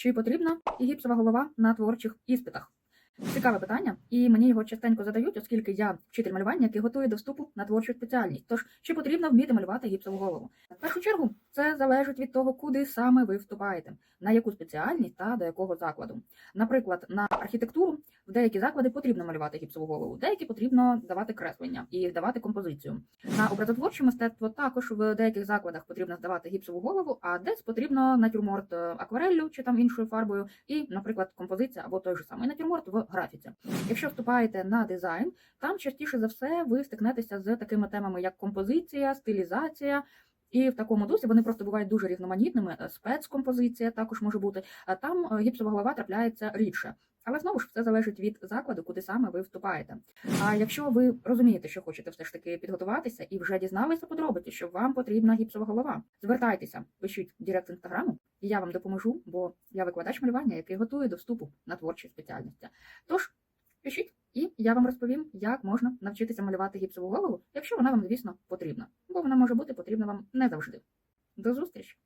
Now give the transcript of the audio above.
Чи потрібна гіпсова голова на творчих іспитах? Цікаве питання, і мені його частенько задають, оскільки я вчитель малювання, який готує до вступу на творчу спеціальність. Тож чи потрібно вміти малювати гіпсову голову? В першу чергу це залежить від того, куди саме ви вступаєте, на яку спеціальність та до якого закладу. Наприклад, на архітектуру в деякі заклади потрібно малювати гіпсову голову, деякі потрібно давати креслення і давати композицію. На образотворче мистецтво також в деяких закладах потрібно здавати гіпсову голову, а десь потрібно натюрморт е, аквареллю чи там іншою фарбою, і, наприклад, композиція або той же самий натюрморт в графіці. Якщо вступаєте на дизайн, там частіше за все ви стикнетеся з такими темами, як композиція, стилізація. І в такому дусі вони просто бувають дуже різноманітними. Е, Спецкомпозиція також може бути. А там е, гіпсова голова трапляється рідше. Але знову ж все залежить від закладу, куди саме ви вступаєте. А якщо ви розумієте, що хочете все ж таки підготуватися і вже дізналися подробиці, що вам потрібна гіпсова голова, звертайтеся, пишіть директ інстаграму, і я вам допоможу, бо я викладач малювання, який готує до вступу на творчі спеціальності. Тож пишіть, і я вам розповім, як можна навчитися малювати гіпсову голову, якщо вона вам, звісно, потрібна, бо вона може бути потрібна вам не завжди. До зустрічі!